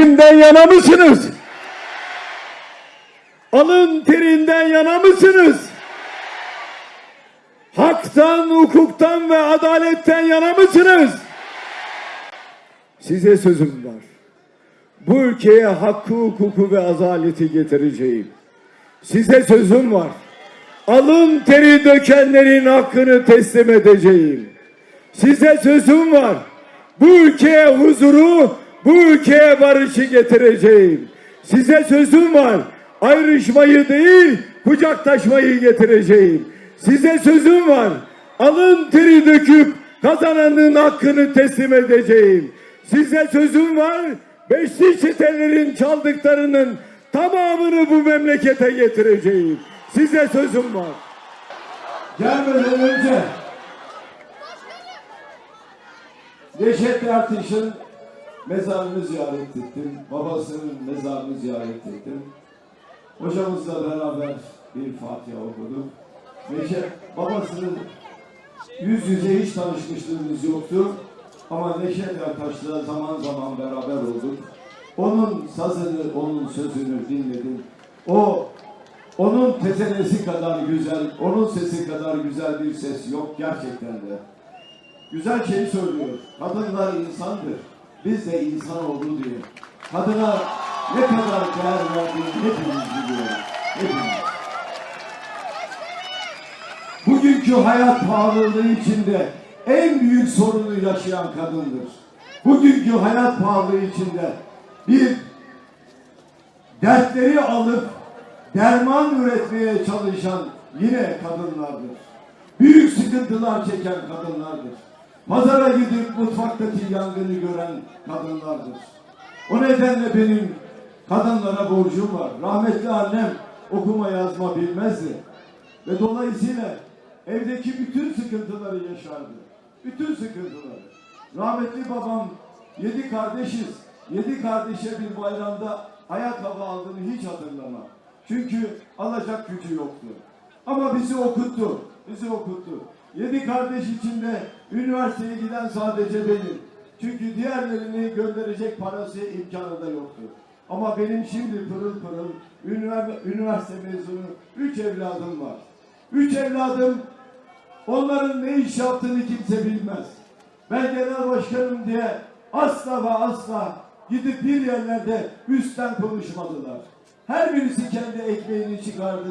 eğitimden yana mısınız? Alın terinden yana mısınız? Haktan, hukuktan ve adaletten yana mısınız? Size sözüm var. Bu ülkeye hakkı, hukuku ve adaleti getireceğim. Size sözüm var. Alın teri dökenlerin hakkını teslim edeceğim. Size sözüm var. Bu ülkeye huzuru, bu ülkeye barışı getireceğim. Size sözüm var. Ayrışmayı değil, kucaktaşmayı getireceğim. Size sözüm var. Alın teri döküp kazananın hakkını teslim edeceğim. Size sözüm var. Beşli çetelerin çaldıklarının tamamını bu memlekete getireceğim. Size sözüm var. Gelmeden önce Neşet Ertaş'ın mezarını ziyaret ettim. Babasının mezarını ziyaret ettim. Hocamızla beraber bir Fatiha okuduk. Neşet babasının yüz yüze hiç tanışmışlığımız yoktu. Ama Neşet Ertaş'la zaman zaman beraber olduk. Onun sazını, onun sözünü dinledim. O onun tezenesi kadar güzel, onun sesi kadar güzel bir ses yok gerçekten de. Güzel şey söylüyor. Kadınlar insandır. Biz de insan oldu diye. Kadına ne kadar değer verdiğini hepimiz biliyoruz. Hepimiz. Bugünkü hayat pahalılığı içinde en büyük sorunu yaşayan kadındır. Bugünkü hayat pahalılığı içinde bir dertleri alıp derman üretmeye çalışan yine kadınlardır. Büyük sıkıntılar çeken kadınlardır. Pazara gidip mutfaktaki yangını gören kadınlardır. O nedenle benim kadınlara borcum var. Rahmetli annem okuma yazma bilmezdi. Ve dolayısıyla evdeki bütün sıkıntıları yaşardı. Bütün sıkıntıları. Rahmetli babam yedi kardeşiz. Yedi kardeşe bir bayramda ayakkabı aldığını hiç hatırlamam. Çünkü alacak gücü yoktu. Ama bizi okuttu. Bizi okuttu. Yedi kardeş içinde üniversiteye giden sadece benim. Çünkü diğerlerini gönderecek parası imkanı da yoktu. Ama benim şimdi pırıl pırıl ünivers- üniversite mezunu üç evladım var. Üç evladım onların ne iş yaptığını kimse bilmez. Ben genel başkanım diye asla ve asla gidip bir yerlerde üstten konuşmadılar. Her birisi kendi ekmeğini çıkardı.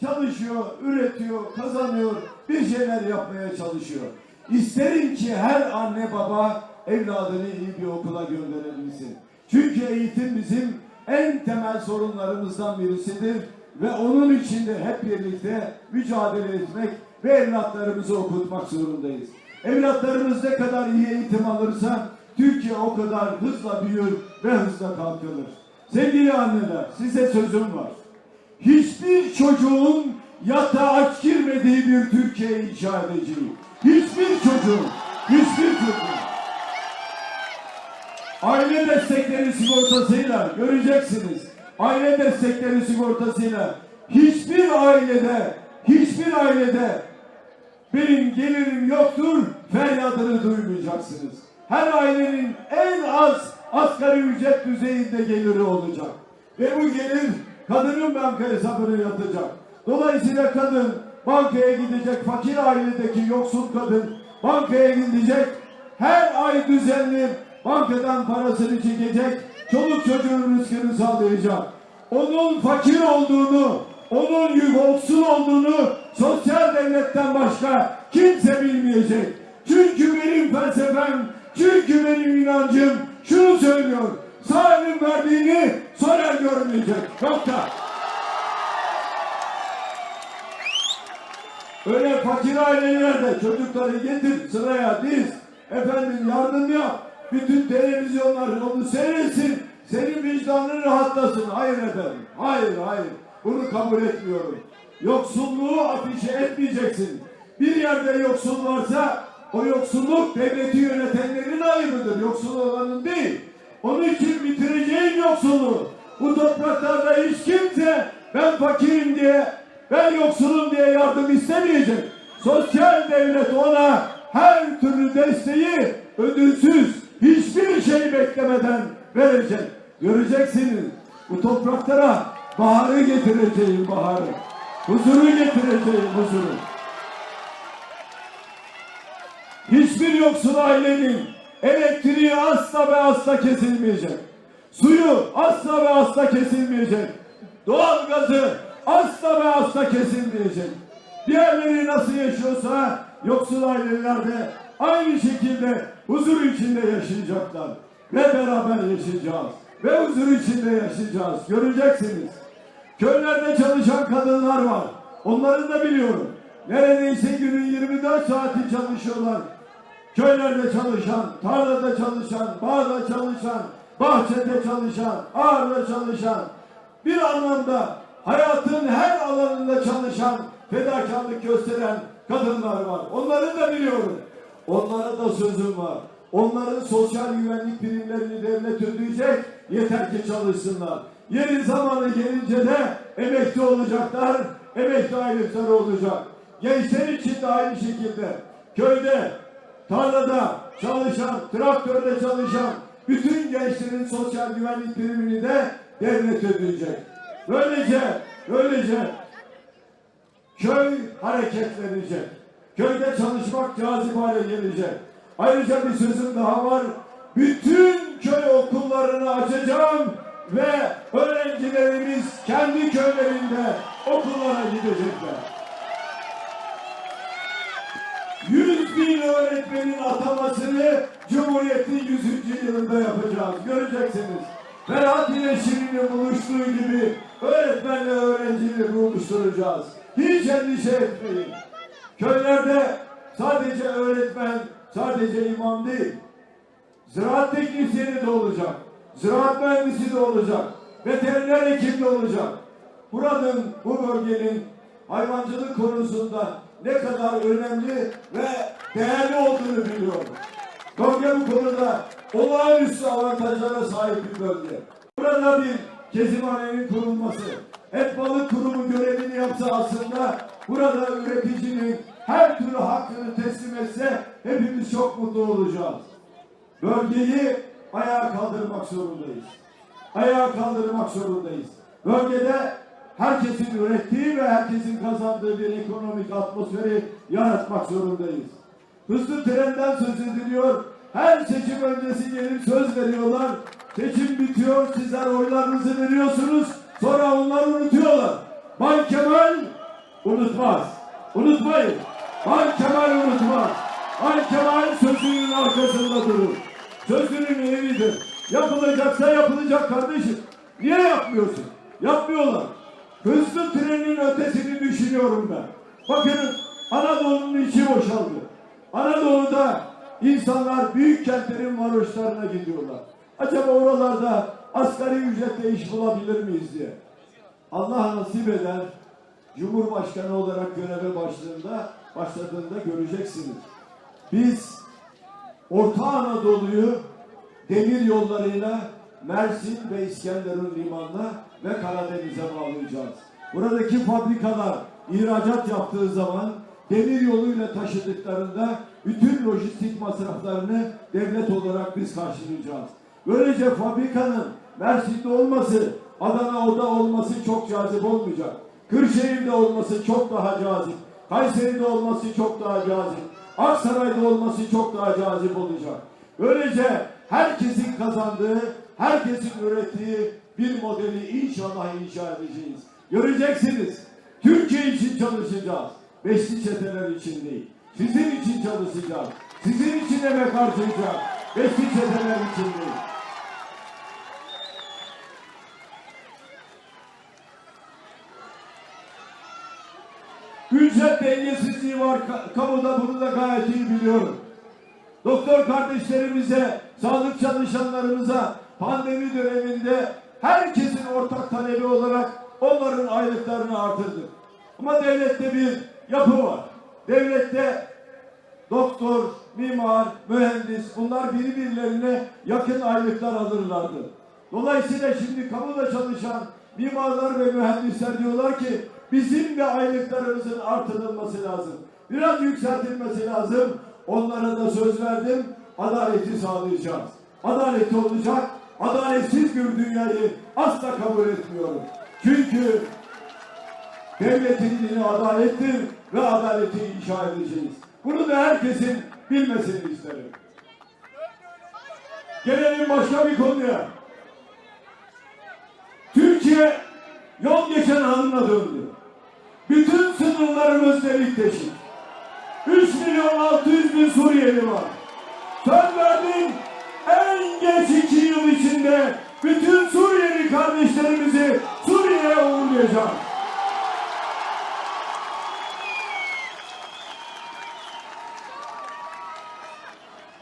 Çalışıyor, üretiyor, kazanıyor, bir şeyler yapmaya çalışıyor. İsterim ki her anne baba evladını iyi bir okula gönderebilsin. Çünkü eğitim bizim en temel sorunlarımızdan birisidir ve onun için de hep birlikte mücadele etmek ve evlatlarımızı okutmak zorundayız. Evlatlarımız ne kadar iyi eğitim alırsa Türkiye o kadar hızla büyür ve hızla kalkınır. Sevgili anneler size sözüm var. Hiçbir çocuğun yatağa aç girmediği bir Türkiye inşa edeceğim. Hiçbir çocuğun, hiçbir çocuğun. Aile destekleri sigortasıyla göreceksiniz. Aile destekleri sigortasıyla hiçbir ailede, hiçbir ailede benim gelirim yoktur feryadını duymayacaksınız. Her ailenin en az asgari ücret düzeyinde geliri olacak. Ve bu gelir kadının banka hesabına yatacak. Dolayısıyla kadın bankaya gidecek, fakir ailedeki yoksul kadın bankaya gidecek, her ay düzenli bankadan parasını çekecek, çoluk çocuğun rızkını sağlayacak. Onun fakir olduğunu, onun yoksul olduğunu sosyal devletten başka kimse bilmeyecek. Çünkü benim felsefem, çünkü benim inancım şunu söylüyor. Sağ elin verdiğini sol el görmeyecek. Nokta. Öyle fakir ailelerde çocukları getir sıraya diz. Efendim yardım yap. Bütün televizyonlar onu seyretsin. Senin vicdanın rahatlasın. Hayır efendim. Hayır hayır. Bunu kabul etmiyorum. Yoksulluğu afişe etmeyeceksin. Bir yerde yoksul varsa o yoksulluk devleti yönetenlerin ayıbıdır. Yoksul olanın değil. Onun için bitireceğim yoksulluğu. Bu topraklarda hiç kimse ben fakirim diye, ben yoksulum diye yardım istemeyecek. Sosyal devlet ona her türlü desteği ödülsüz, hiçbir şey beklemeden verecek. Göreceksiniz. Bu topraklara baharı getireceğim baharı. Huzuru getireceğim huzuru. Hiçbir yoksul ailenin elektriği asla ve asla kesilmeyecek. Suyu asla ve asla kesilmeyecek. Doğalgazı asla ve asla kesilmeyecek. Diğerleri nasıl yaşıyorsa yoksul aileler de aynı şekilde huzur içinde yaşayacaklar. Ve beraber yaşayacağız. Ve huzur içinde yaşayacağız. Göreceksiniz. Köylerde çalışan kadınlar var. Onları da biliyorum. Neredeyse günün 24 saati çalışıyorlar. Köylerde çalışan, tarlada çalışan, bağda çalışan, bahçede çalışan, ağırda çalışan, bir anlamda hayatın her alanında çalışan, fedakarlık gösteren kadınlar var. Onları da biliyorum. Onlara da sözüm var. Onların sosyal güvenlik primlerini devlet ödeyecek. Yeter ki çalışsınlar. Yeri zamanı gelince de emekli olacaklar. Emekli aylıkları olacak. Gençler için de aynı şekilde. Köyde, tarlada çalışan, traktörde çalışan bütün gençlerin sosyal güvenlik primini de devlet ödeyecek. Böylece, böylece köy hareketlenecek. Köyde çalışmak cazip hale gelecek. Ayrıca bir sözüm daha var. Bütün köy okullarını açacağım ve öğrencilerimiz kendi köylerinde okullara gidecekler. 100 bin öğretmenin atamasını Cumhuriyet'in 100. yılında yapacağız. Göreceksiniz. Ferhat ile Şirin'in buluştuğu gibi öğretmenle öğrenciyi buluşturacağız. Hiç endişe etmeyin. Köylerde sadece öğretmen, sadece imam değil. Ziraat teknisyeni de olacak. Ziraat mühendisi de olacak. Veteriner hekim de olacak. Buranın, bu bölgenin hayvancılık konusunda ne kadar önemli ve değerli olduğunu biliyorum. Bölge bu konuda olağanüstü avantajlara sahip bir bölge. Burada bir kesimhanenin kurulması, et balık kurumu görevini yapsa aslında burada üreticinin her türlü hakkını teslim etse hepimiz çok mutlu olacağız. Bölgeyi ayağa kaldırmak zorundayız. Ayağa kaldırmak zorundayız. Bölgede herkesin ürettiği ve herkesin kazandığı bir ekonomik atmosferi yaratmak zorundayız. Hızlı trenden söz ediliyor. Her seçim öncesi gelip söz veriyorlar. Seçim bitiyor, sizler oylarınızı veriyorsunuz. Sonra onlar unutuyorlar. Bay Kemal unutmaz. Unutmayın. Bay Kemal unutmaz. Bay Kemal sözünün arkasında durur. Sözünün evidir. Yapılacaksa yapılacak kardeşim. Niye yapmıyorsun? Yapmıyorlar. Hızlı trenin ötesini düşünüyorum ben. Bakın Anadolu'nun içi boşaldı. Anadolu'da insanlar büyük kentlerin varoşlarına gidiyorlar. Acaba oralarda asgari ücretle iş bulabilir miyiz diye. Allah nasip eder. Cumhurbaşkanı olarak göreve başladığında, başladığında göreceksiniz. Biz Orta Anadolu'yu demir yollarıyla Mersin ve İskenderun limanına ve Karadeniz'e bağlayacağız. Buradaki fabrikalar ihracat yaptığı zaman demir yoluyla taşıdıklarında bütün lojistik masraflarını devlet olarak biz karşılayacağız. Böylece fabrikanın Mersin'de olması, Adana'da olması çok cazip olmayacak. Kırşehir'de olması çok daha cazip. Kayseri'de olması çok daha cazip. Aksaray'da olması çok daha cazip olacak. Böylece herkesin kazandığı, herkesin ürettiği bir modeli inşallah inşa edeceğiz. Göreceksiniz. Türkiye için çalışacağız. Beşli çeteler için değil. Sizin için çalışacağız. Sizin için emek harcayacağız. Beşli çeteler için değil. Ücret dengesizliği var ka- kamuda bunu da gayet iyi biliyorum. Doktor kardeşlerimize, sağlık çalışanlarımıza pandemi döneminde herkesin ortak talebi olarak onların aylıklarını artırdık. Ama devlette bir yapı var. Devlette doktor, mimar, mühendis bunlar birbirlerine yakın aylıklar alırlardı. Dolayısıyla şimdi kamuda çalışan mimarlar ve mühendisler diyorlar ki bizim de aylıklarımızın artırılması lazım. Biraz yükseltilmesi lazım. Onlara da söz verdim. Adaleti sağlayacağız. Adaleti olacak. Adaletsiz bir dünyayı asla kabul etmiyorum. Çünkü devletin dini adalettir ve adaleti inşa edeceğiz. Bunu da herkesin bilmesini isterim. Gelelim başka bir konuya. Türkiye yol geçen hanına döndü. Bütün sınırlarımız delik deşik. 3 milyon 600 bin Suriyeli var. Söz verdim en geç iki yıl içinde bütün Suriyeli kardeşlerimizi Suriye'ye uğurlayacağım.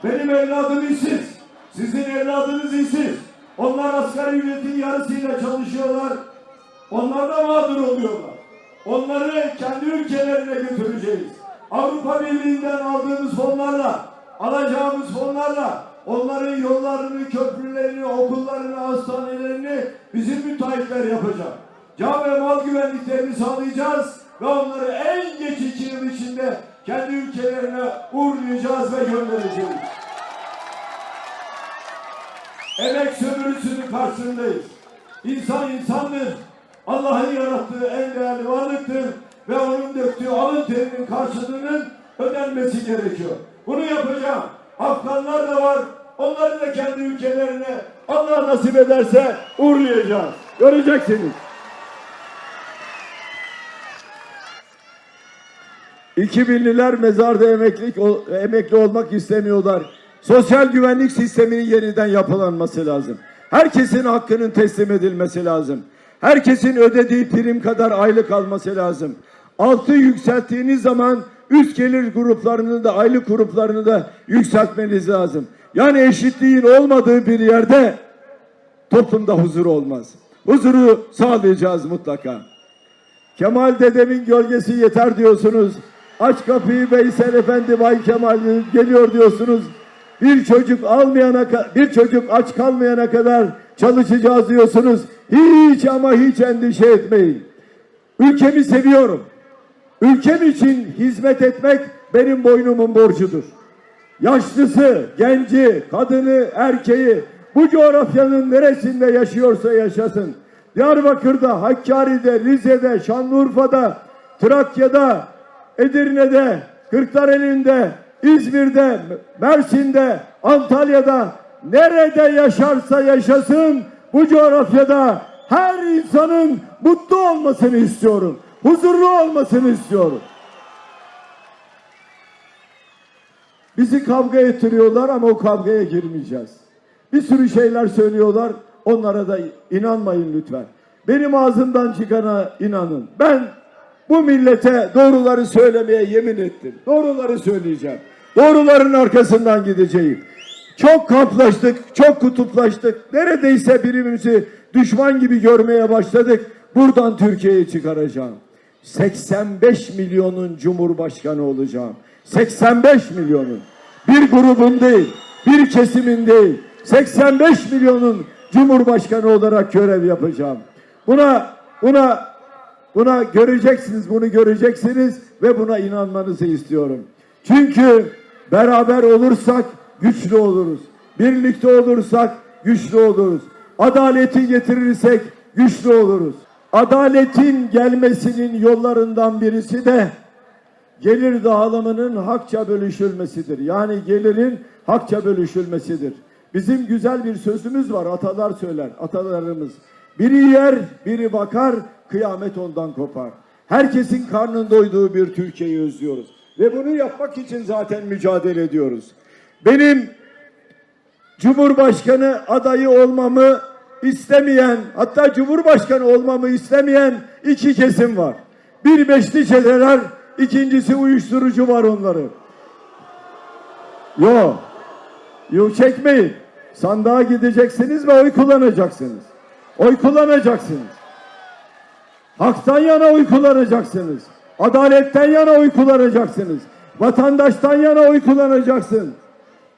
Benim evladım işsiz. Sizin evladınız işsiz. Onlar asgari ücretin yarısıyla çalışıyorlar. Onlar da mağdur oluyorlar. Onları kendi ülkelerine götüreceğiz. Avrupa Birliği'nden aldığımız fonlarla, alacağımız fonlarla onların yollarını, köprülerini, okullarını, hastanelerini bizim müteahhitler yapacak. Can ve mal güvenliklerini sağlayacağız ve onları en geç iki yıl içinde kendi ülkelerine uğurlayacağız ve göndereceğiz. Emek sömürüsünün karşısındayız. İnsan insandır. Allah'ın yarattığı en değerli varlıktır. Ve onun döktüğü alın terinin karşılığının ödenmesi gerekiyor. Bunu yapacağım. Afganlar da var. Onları da kendi ülkelerine Allah nasip ederse uğurlayacağız. Göreceksiniz. 2000'liler mezarda emeklilik, emekli olmak istemiyorlar. Sosyal güvenlik sisteminin yeniden yapılanması lazım. Herkesin hakkının teslim edilmesi lazım. Herkesin ödediği prim kadar aylık alması lazım. Altı yükselttiğiniz zaman üst gelir gruplarını da aylık gruplarını da yükseltmeniz lazım. Yani eşitliğin olmadığı bir yerde toplumda huzur olmaz. Huzuru sağlayacağız mutlaka. Kemal dedemin gölgesi yeter diyorsunuz. Aç kapıyı Veysel Efendi Bay Kemal geliyor diyorsunuz. Bir çocuk almayana bir çocuk aç kalmayana kadar çalışacağız diyorsunuz. Hiç ama hiç endişe etmeyin. Ülkemi seviyorum. Ülkem için hizmet etmek benim boynumun borcudur. Yaşlısı, genci, kadını, erkeği bu coğrafyanın neresinde yaşıyorsa yaşasın. Diyarbakır'da, Hakkari'de, Rize'de, Şanlıurfa'da, Trakya'da, Edirne'de, Kırklareli'nde, İzmir'de, Mersin'de, Antalya'da nerede yaşarsa yaşasın bu coğrafyada her insanın mutlu olmasını istiyorum. Huzurlu olmasını istiyorum. Bizi kavga ettiriyorlar ama o kavgaya girmeyeceğiz. Bir sürü şeyler söylüyorlar. Onlara da inanmayın lütfen. Benim ağzımdan çıkana inanın. Ben bu millete doğruları söylemeye yemin ettim. Doğruları söyleyeceğim. Doğruların arkasından gideceğim. Çok kamplaştık, çok kutuplaştık. Neredeyse birbirimizi düşman gibi görmeye başladık. Buradan Türkiye'yi çıkaracağım. 85 milyonun cumhurbaşkanı olacağım. 85 milyonun. Bir grubun değil, bir kesimin değil. 85 milyonun cumhurbaşkanı olarak görev yapacağım. Buna buna buna göreceksiniz, bunu göreceksiniz ve buna inanmanızı istiyorum. Çünkü beraber olursak güçlü oluruz. Birlikte olursak güçlü oluruz. Adaleti getirirsek güçlü oluruz. Adaletin gelmesinin yollarından birisi de gelir dağılımının hakça bölüşülmesidir. Yani gelirin hakça bölüşülmesidir. Bizim güzel bir sözümüz var. Atalar söyler, atalarımız. Biri yer, biri bakar, kıyamet ondan kopar. Herkesin karnın doyduğu bir Türkiye'yi özlüyoruz. Ve bunu yapmak için zaten mücadele ediyoruz. Benim Cumhurbaşkanı adayı olmamı istemeyen, hatta Cumhurbaşkanı olmamı istemeyen iki kesim var. Bir beşli çeteler, ikincisi uyuşturucu var onları. Yo, yo çekmeyin. Sandığa gideceksiniz ve oy kullanacaksınız. Oy kullanacaksınız. Haktan yana oy kullanacaksınız. Adaletten yana oy kullanacaksınız. Vatandaştan yana oy kullanacaksın.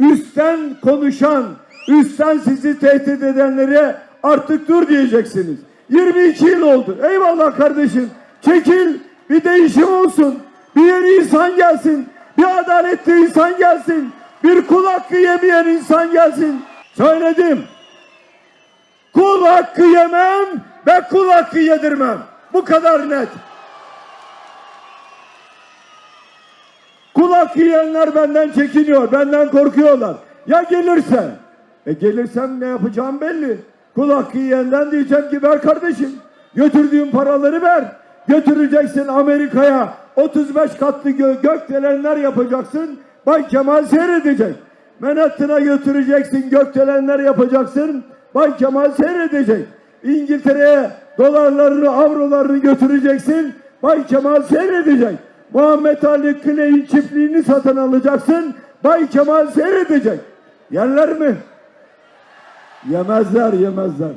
Üstten konuşan, üstten sizi tehdit edenlere artık dur diyeceksiniz. 22 yıl oldu. Eyvallah kardeşim. Çekil, bir değişim olsun. Bir yeni insan gelsin. Bir adaletli insan gelsin. Bir kul hakkı yemeyen insan gelsin. Söyledim. Kul hakkı yemem ve kul hakkı yedirmem. Bu kadar net. Kul hakkı yiyenler benden çekiniyor, benden korkuyorlar. Ya gelirse? E gelirsem ne yapacağım belli. Kul hakkı yiyenden diyeceğim ki ver kardeşim. Götürdüğün paraları ver. Götüreceksin Amerika'ya 35 katlı gö gökdelenler yapacaksın. Bay Kemal seyredecek. Manhattan'a götüreceksin gökdelenler yapacaksın. Bay Kemal seyredecek. İngiltere'ye dolarlarını, avrolarını götüreceksin. Bay Kemal seyredecek. Muhammed Ali Clay'in çiftliğini satın alacaksın. Bay Kemal seyredecek. Yerler mi? Yemezler, yemezler.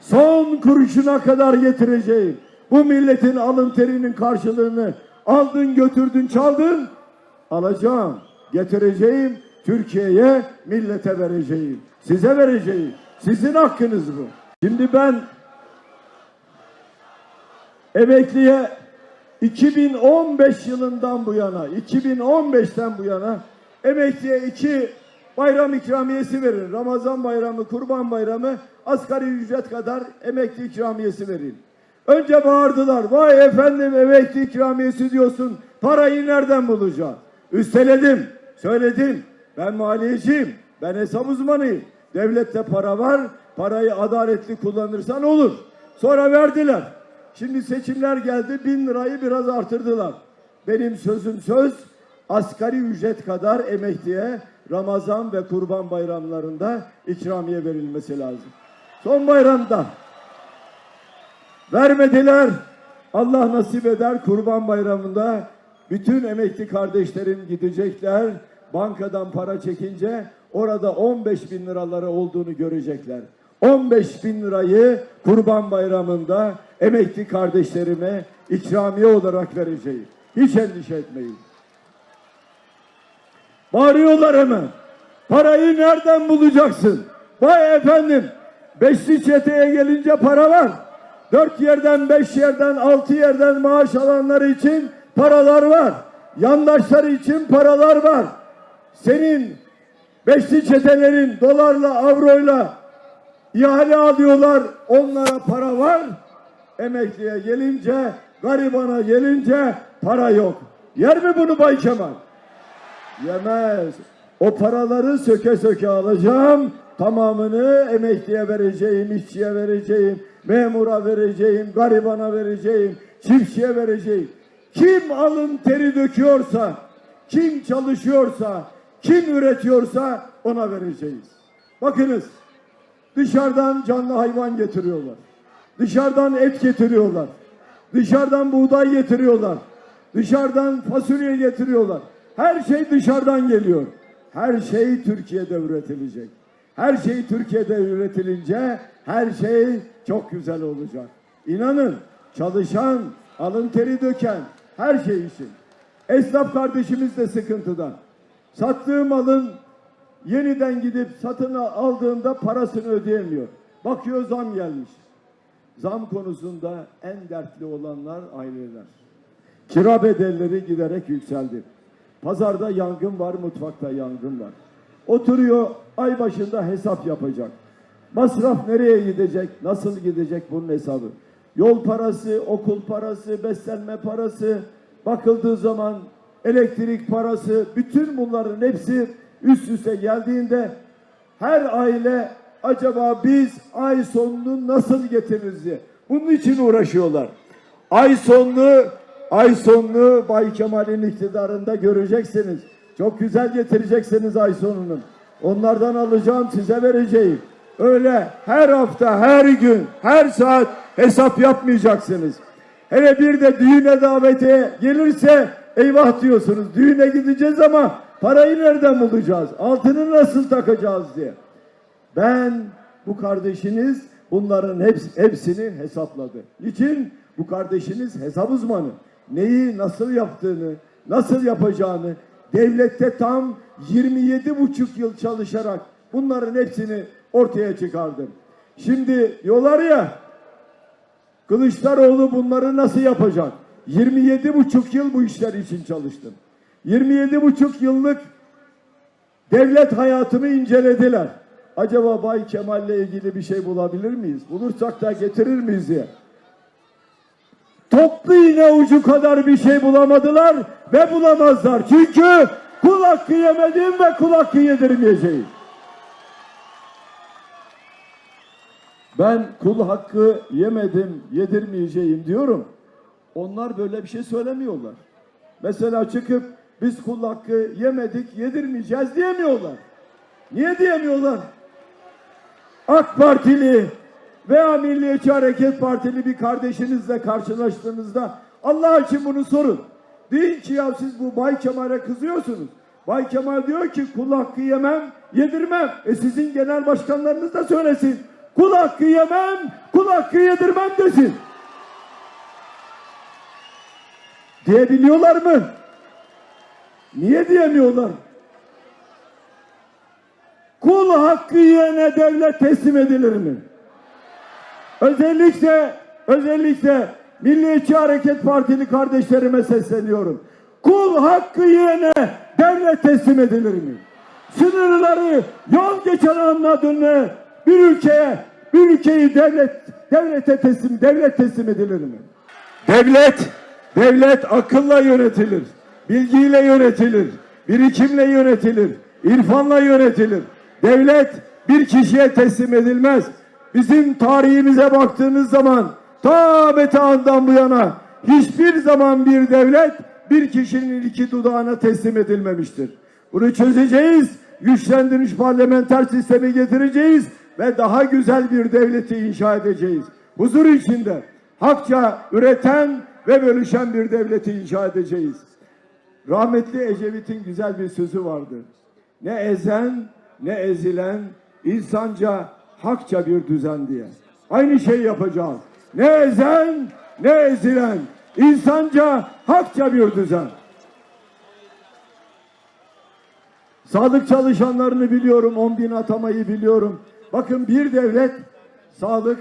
Son kuruşuna kadar getireceğim. Bu milletin alın terinin karşılığını aldın, götürdün, çaldın. Alacağım, getireceğim. Türkiye'ye, millete vereceğim. Size vereceğim. Sizin hakkınız bu. Şimdi ben emekliye 2015 yılından bu yana, 2015'ten bu yana emekliye iki bayram ikramiyesi verin. Ramazan bayramı, kurban bayramı asgari ücret kadar emekli ikramiyesi verin. Önce bağırdılar. Vay efendim emekli ikramiyesi diyorsun. Parayı nereden bulacağım? Üsteledim. Söyledim. Ben maliyeciyim. Ben hesap uzmanıyım. Devlette para var. Parayı adaletli kullanırsan olur. Sonra verdiler. Şimdi seçimler geldi. Bin lirayı biraz artırdılar. Benim sözüm söz. Asgari ücret kadar emekliye Ramazan ve Kurban bayramlarında ikramiye verilmesi lazım. Son bayramda vermediler. Allah nasip eder Kurban Bayramı'nda bütün emekli kardeşlerim gidecekler. Bankadan para çekince orada 15 bin liraları olduğunu görecekler. 15 bin lirayı Kurban Bayramı'nda emekli kardeşlerime ikramiye olarak vereceğim. Hiç endişe etmeyin. Bağırıyorlar hemen. Parayı nereden bulacaksın? Vay efendim. Beşli çeteye gelince para var. Dört yerden, beş yerden, altı yerden maaş alanlar için paralar var. Yandaşları için paralar var. Senin beşli çetelerin dolarla, avroyla ihale alıyorlar. Onlara para var. Emekliye gelince, garibana gelince para yok. Yer mi bunu Bay Kemal? Yemez. O paraları söke söke alacağım. Tamamını emekliye vereceğim, işçiye vereceğim, memura vereceğim, garibana vereceğim, çiftçiye vereceğim. Kim alın teri döküyorsa, kim çalışıyorsa, kim üretiyorsa ona vereceğiz. Bakınız dışarıdan canlı hayvan getiriyorlar. Dışarıdan et getiriyorlar. Dışarıdan buğday getiriyorlar. Dışarıdan fasulye getiriyorlar. Her şey dışarıdan geliyor. Her şey Türkiye'de üretilecek. Her şey Türkiye'de üretilince her şey çok güzel olacak. İnanın çalışan, alın teri döken her şey için. Esnaf kardeşimiz de sıkıntıda. Sattığı malın yeniden gidip satın aldığında parasını ödeyemiyor. Bakıyor zam gelmiş. Zam konusunda en dertli olanlar aileler. Kira bedelleri giderek yükseldi. Pazarda yangın var, mutfakta yangın var. Oturuyor ay başında hesap yapacak. Masraf nereye gidecek, nasıl gidecek bunun hesabı. Yol parası, okul parası, beslenme parası, bakıldığı zaman elektrik parası, bütün bunların hepsi üst üste geldiğinde her aile acaba biz ay sonunu nasıl getiririz diye. Bunun için uğraşıyorlar. Ay sonunu, ay sonunu Bay Kemal'in iktidarında göreceksiniz. Çok güzel getireceksiniz ay sonunu. Onlardan alacağım size vereceğim. Öyle her hafta, her gün, her saat hesap yapmayacaksınız. Hele bir de düğüne davete gelirse eyvah diyorsunuz. Düğüne gideceğiz ama parayı nereden bulacağız? Altını nasıl takacağız diye. Ben bu kardeşiniz bunların heps- hepsini hesapladı. Niçin? Bu kardeşiniz hesap uzmanı. Neyi nasıl yaptığını, nasıl yapacağını devlette tam 27 buçuk yıl çalışarak bunların hepsini ortaya çıkardım. Şimdi diyorlar ya Kılıçdaroğlu bunları nasıl yapacak? 27 buçuk yıl bu işler için çalıştım. 27 buçuk yıllık devlet hayatımı incelediler. acaba Bay Kemal'le ilgili bir şey bulabilir miyiz? Bulursak da getirir miyiz diye. Toplu iğne ucu kadar bir şey bulamadılar ve bulamazlar. Çünkü kul hakkı yemedim ve kul hakkı yedirmeyeceğim. Ben kul hakkı yemedim, yedirmeyeceğim diyorum. Onlar böyle bir şey söylemiyorlar. Mesela çıkıp biz kul hakkı yemedik, yedirmeyeceğiz diyemiyorlar. Niye diyemiyorlar? AK Partili veya Milliyetçi Hareket Partili bir kardeşinizle karşılaştığınızda Allah için bunu sorun. Deyin ki ya siz bu Bay Kemal'e kızıyorsunuz. Bay Kemal diyor ki kul hakkı yemem, yedirmem. E sizin genel başkanlarınız da söylesin. Kul hakkı yemem, kul hakkı yedirmem desin. Diyebiliyorlar mı? Niye diyemiyorlar? Kul hakkı yiyene devlet teslim edilir mi? Özellikle özellikle Milliyetçi Hareket Partili kardeşlerime sesleniyorum. Kul hakkı yiyene devlet teslim edilir mi? Sınırları yol geçen anladığını bir ülkeye bir ülkeyi devlet devlete teslim devlet teslim edilir mi? Devlet devlet akılla yönetilir. Bilgiyle yönetilir. Birikimle yönetilir. irfanla yönetilir. Devlet bir kişiye teslim edilmez. Bizim tarihimize baktığınız zaman ta Metehan'dan bu yana hiçbir zaman bir devlet bir kişinin iki dudağına teslim edilmemiştir. Bunu çözeceğiz, güçlendirilmiş parlamenter sistemi getireceğiz ve daha güzel bir devleti inşa edeceğiz. Huzur içinde hakça üreten ve bölüşen bir devleti inşa edeceğiz. Rahmetli Ecevit'in güzel bir sözü vardı. Ne ezen ne ezilen insanca hakça bir düzen diye. Aynı şey yapacağız. Ne ezen ne ezilen insanca hakça bir düzen. Sağlık çalışanlarını biliyorum, 10 bin atamayı biliyorum. Bakın bir devlet sağlık,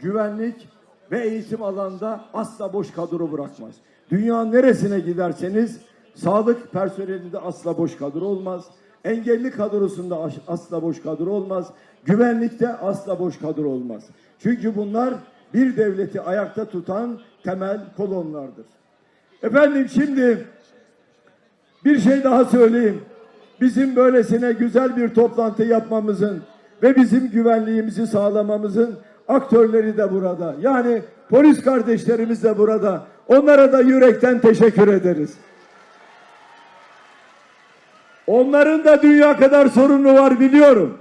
güvenlik ve eğitim alanında asla boş kadro bırakmaz. Dünyanın neresine giderseniz sağlık personelinde asla boş kadro olmaz. Engelli kadrosunda as- asla boş kadro olmaz. Güvenlikte asla boş kadro olmaz. Çünkü bunlar bir devleti ayakta tutan temel kolonlardır. Efendim şimdi bir şey daha söyleyeyim. Bizim böylesine güzel bir toplantı yapmamızın ve bizim güvenliğimizi sağlamamızın aktörleri de burada. Yani polis kardeşlerimiz de burada. Onlara da yürekten teşekkür ederiz. Onların da dünya kadar sorunu var biliyorum.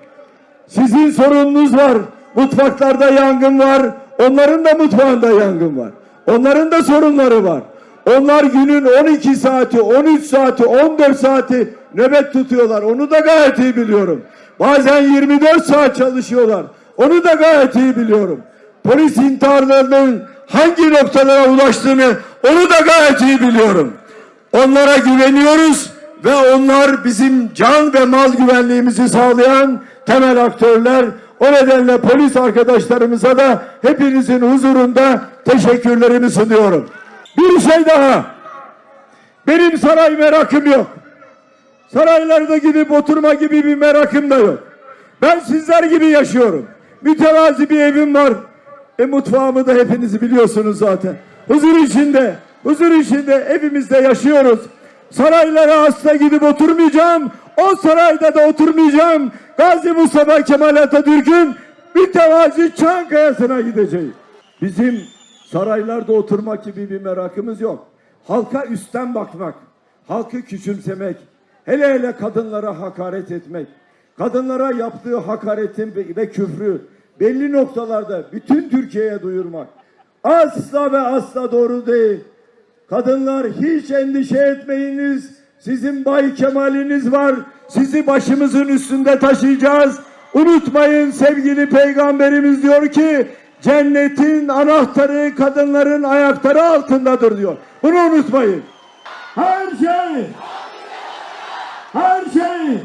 Sizin sorununuz var. Mutfaklarda yangın var. Onların da mutfağında yangın var. Onların da sorunları var. Onlar günün 12 saati, 13 saati, 14 saati nöbet tutuyorlar. Onu da gayet iyi biliyorum. Bazen 24 saat çalışıyorlar. Onu da gayet iyi biliyorum. Polis intiharlarının hangi noktalara ulaştığını onu da gayet iyi biliyorum. Onlara güveniyoruz ve onlar bizim can ve mal güvenliğimizi sağlayan temel aktörler. O nedenle polis arkadaşlarımıza da hepinizin huzurunda teşekkürlerimi sunuyorum. Bir şey daha. Benim saray merakım yok. Saraylarda gidip oturma gibi bir merakım da yok. Ben sizler gibi yaşıyorum. Mütevazi bir evim var. E mutfağımı da hepiniz biliyorsunuz zaten. Huzur içinde, huzur içinde evimizde yaşıyoruz. Saraylara asla gidip oturmayacağım. O sarayda da oturmayacağım. Gazi Mustafa Kemal Atatürk'ün mütevazi Çankaya'sına gideceğim. Bizim saraylarda oturmak gibi bir merakımız yok. Halka üstten bakmak, halkı küçümsemek, hele hele kadınlara hakaret etmek, kadınlara yaptığı hakaretin ve- küfrü belli noktalarda bütün Türkiye'ye duyurmak asla ve asla doğru değil. Kadınlar hiç endişe etmeyiniz. Sizin Bay Kemal'iniz var. Sizi başımızın üstünde taşıyacağız. Unutmayın sevgili peygamberimiz diyor ki cennetin anahtarı kadınların ayakları altındadır diyor. Bunu unutmayın. Her şey her şey